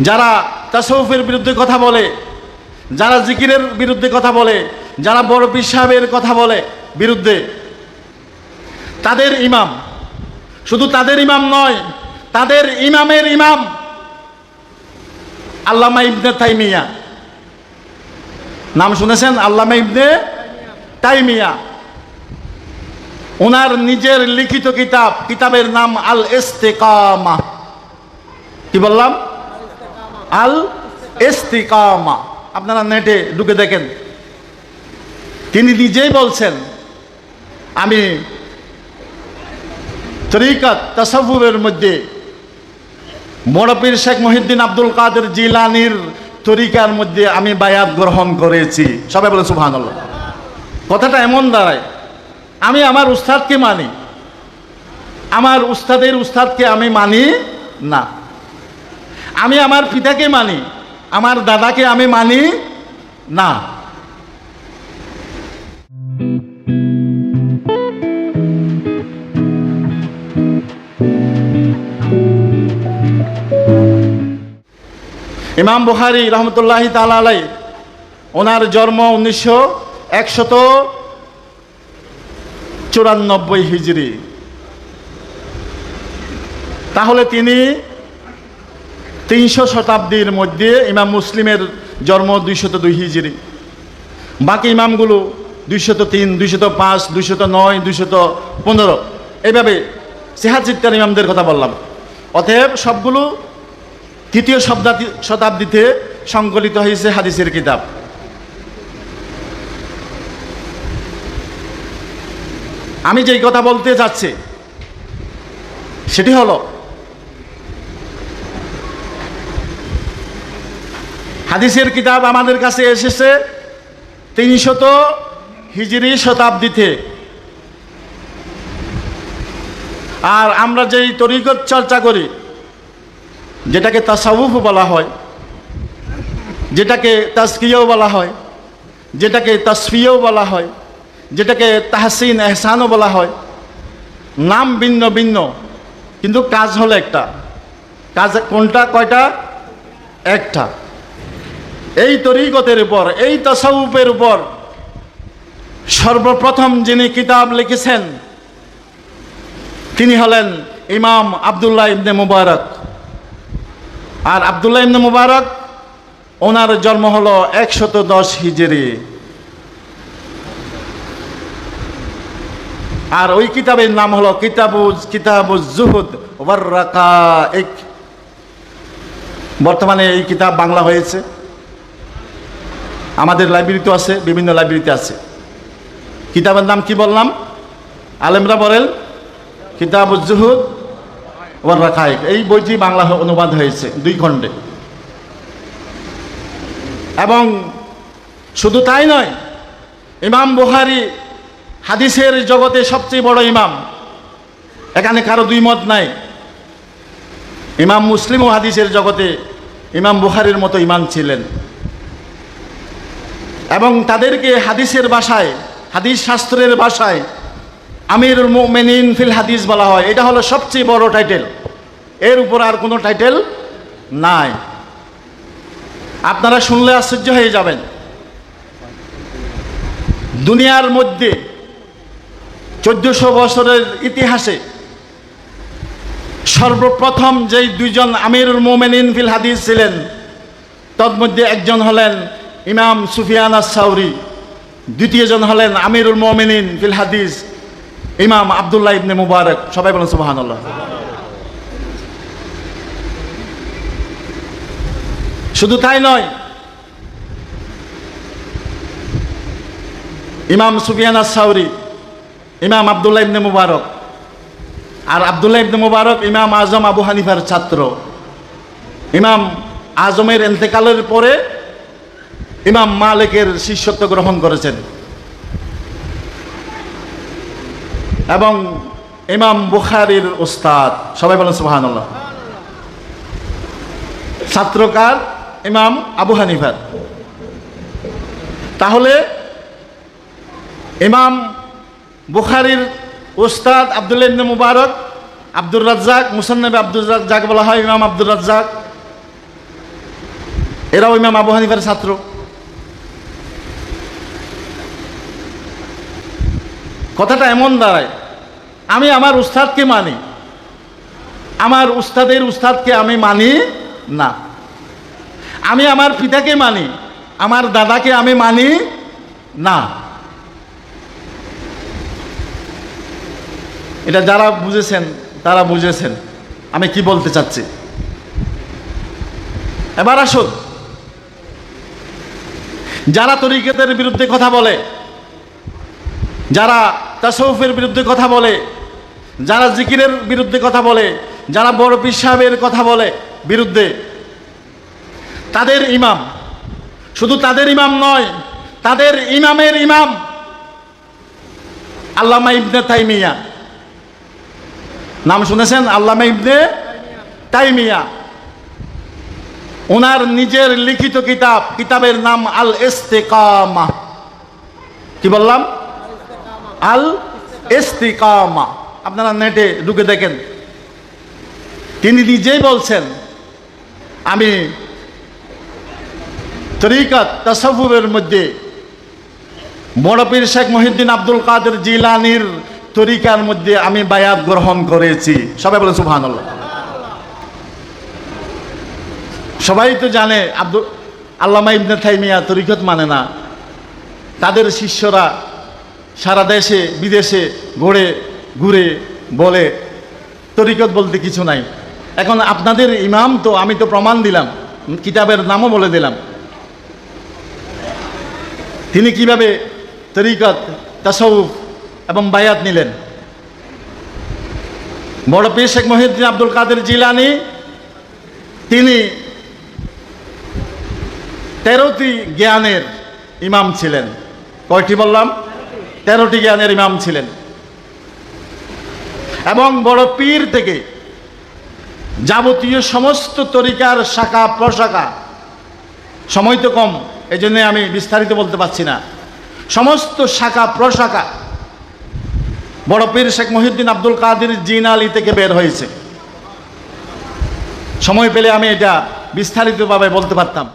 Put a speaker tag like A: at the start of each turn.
A: যারা তাসৌফের বিরুদ্ধে কথা বলে, যারা জিকিরের বিরুদ্ধে কথা বলে, যারা বড় পীর কথা বলে বিরুদ্ধে, তাদের ইমাম। শুধু তাদের ইমাম নয়, তাদের ইমামের ইমাম আল্লামা ইবনে তাইমিয়া। নাম শুনেছেন? আল্লামা ইবনে তাইমিয়া। ওনার নিজের লিখিত কিতাব, কিতাবের নাম আল ইস্তেকামা কি বললাম? আল ইস্তিকামা। আপনারা নেটে ঢুকে দেখেন। তিনি নিজেই বলছেন, আমি তরিকাত তাসাবুরের মধ্যে বড় শেখ মহিউদ্দিন আব্দুল কাদের জিলানির তরিকার মধ্যে আমি বায়াত গ্রহণ করেছি। সবাই বলে, সুবহানাল্লাহ। কথাটা এমন দাঁড়ায়, আমি আমার উস্তাদকে মানি। আমার উস্তাদের উস্তাদকে আমি মানি না। আমি আমার পিতাকে মানি, আমার দাদাকে আমি মানি না। ইমাম বুখারি রহমতুল্লাহি তালাই ওনার জন্ম উনিশশো একশত চুরানব্বই হিজড়ি। তাহলে তিনি তিনশো শতাব্দীর মধ্যে ইমাম মুসলিমের জন্ম দুইশত দুই হিজড়ি বাকি ইমামগুলো দুইশত তিন, দুইশত পাঁচ, দুইশত নয়, দুইশত পনেরো। এইভাবে সিহাজিত্তার ইমামদের কথা বললাম। অতএব সবগুলো তৃতীয় শতাব্দী শতাব্দীতে সংকলিত হয়েছে হাদিসের কিতাব। আমি যেই কথা বলতে যাচ্ছি, সেটি হলো হাদিসের কিতাব আমাদের কাছে এসেছে তিনশত হিজরি শতাব্দীতে। আর আমরা যেই তরিকত চর্চা করি, যেটাকে তাসাউফ বলা হয়, যেটাকে তাস্কিয়াও বলা হয়, যেটাকে তাসফিয়াও বলা হয়, যেটাকে তাহসিন এহসানও বলা হয়, নাম ভিন্ন ভিন্ন, কিন্তু কাজ হলো একটা। কাজ কোনটা, কয়টা? একটা। এই তরিকতের উপর, এই তসাউফের উপর সর্বপ্রথম যিনি কিতাব লিখেছেন, তিনি হলেন ইমাম আবদুল্লাহ ইবনে মুবারক। আর আবদুল্লাহ ইবনে মুবারক, ওনার জন্ম হলো একশত দশ হিজরি। আর ওই কিতাবের নাম হলো কিতাবুজ কিতাবুজ জুহুদ ওয়ার বর্তমানে এই কিতাব বাংলা হয়েছে। আমাদের লাইব্রেরিতে আছে, বিভিন্ন লাইব্রেরিতে আছে। কিতাবের নাম কি বললাম? আলেমরা বলেন, কিতাবুজ জুহুদ ওয়ার রাকাইক এই বইটি বাংলা অনুবাদ হয়েছে, দুই খণ্ডে। এবং শুধু তাই নয়, ইমাম বুহারি হাদিসের জগতে সবচেয়ে বড় ইমাম। এখানে কারও দুই মত নাই। ইমাম মুসলিম ও হাদিসের জগতে ইমাম বুহারির মতো ইমাম ছিলেন। এবং তাদেরকে হাদিসের ভাষায়, হাদিস শাস্ত্রের ভাষায় আমিরুল মোমেনিন ফিল হাদিস বলা হয়। এটা হলো সবচেয়ে বড় টাইটেল এর উপর আর কোনো টাইটেল নাই। আপনারা শুনলে আশ্চর্য হয়ে যাবেন। দুনিয়ার মধ্যে চোদ্দশো বছরের ইতিহাসে সর্বপ্রথম যেই দুইজন আমির মোমেনিন ফিল হাদিস ছিলেন, তন্মধ্যে একজন হলেন ইমাম সুফিয়ান সাউরি দ্বিতীয়জন হলেন আমিরুল মোমেনিন ফিল হাদিস, ইমাম আবদুল্লাহ ইবনে মুবারক। সবাই বলেন সুবাহান শুধু তাই নয়, ইমাম সুফিয়ান সাউরি ইমাম আবদুল্লাহ ইবনে মুবারক, আর আবদুল্লাহ ইবনে মুবারক ইমাম আজম আবু হানিফার ছাত্র। ইমাম আজমের এন্তেকালের পরে ইমাম মালিকের শিষ্যত্ব গ্রহণ করেছেন। এবং ইমাম বুখারির উস্তাদ, সবাই বলেন সুবাহান্লাহ ছাত্রকার ইমাম আবু হানিফার তাহলে ইমাম বুখারির উস্তাদ আবদুল্লাহ মুবারক, আব্দুর রাজ্জাক, মুসান্নবী আব্দুর রাজ্জাক বলা হয়, ইমাম আব্দুর রাজ্জাক। এরাও ইমাম আবু হানিফার ছাত্র। কথাটা এমন দাঁড়ায়, আমি আমার উস্তাদকে মানি, আমার উস্তাদের উস্তাদকে আমি মানি না। আমি আমার পিতাকে মানি, আমার দাদাকে আমি মানি না। এটা যারা বুঝেছেন, তারা বুঝেছেন, আমি কি বলতে চাচ্ছি। এবার আসুন। যারা তরিকেতের বিরুদ্ধে কথা বলে যারা তাসৌফের বিরুদ্ধে কথা বলে, যারা জিকিরের বিরুদ্ধে কথা বলে, যারা বড় পীর সাহেবের কথা বলে বিরুদ্ধে, তাদের ইমাম, শুধু তাদের ইমাম নয়, তাদের ইমামের ইমাম আল্লামা ইবনে তাইমিয়া। নাম শুনেছেন? আল্লামা ইবনে তাইমিয়া। ওনার নিজের লিখিত কিতাব, কিতাবের নাম আল ইস্তেকামা কি বললাম? আল ইস্তিকামা। আপনারা নেটে ঢুকে দেখেন। তিনি নিজেই বলছেন, আমি তরিকাত তাসাবুবের মধ্যে বড় পীর শেখ মহিউদ্দিন আব্দুল কাদের জিলানির তরিকার মধ্যে আমি বায়াত গ্রহণ করেছি। সবাই বলে সুবহানাল্লাহ। সবাই তো জানে, আব্দুল আল্লামা ইবনে থাইমিয়া তরিকত মানে না। তাদের শিষ্যরা সারা দেশে, বিদেশে ঘুরে ঘুরে বলে। তরিকত বলতে কিছু নাই। এখন আপনাদের ইমাম তো আমি তো প্রমাণ দিলাম, কিতাবের নামও বলে দিলাম। তিনি কীভাবে তরিকত তাসউফ এবং বায়াত নিলেন? বড় পীর শেখ মহিউদ্দিন আব্দুল কাদের জিলানি, তিনি তেরোটি জ্ঞানের ইমাম ছিলেন। কয়টি বললাম? তেরোটি জ্ঞানের ইমাম ছিলেন। এবং বড় পীর থেকে যাবতীয় সমস্ত তরিকার শাখা, প্রশাখা, সময় তো কম এই জন্যে আমি বিস্তারিত বলতে পারছি না। সমস্ত শাখা, প্রশাখা বড় পীর শেখ মহিউদ্দিন আব্দুল কাদির জিন আলী থেকে বের হয়েছে। সময় পেলে আমি এটা বিস্তারিতভাবে বলতে পারতাম।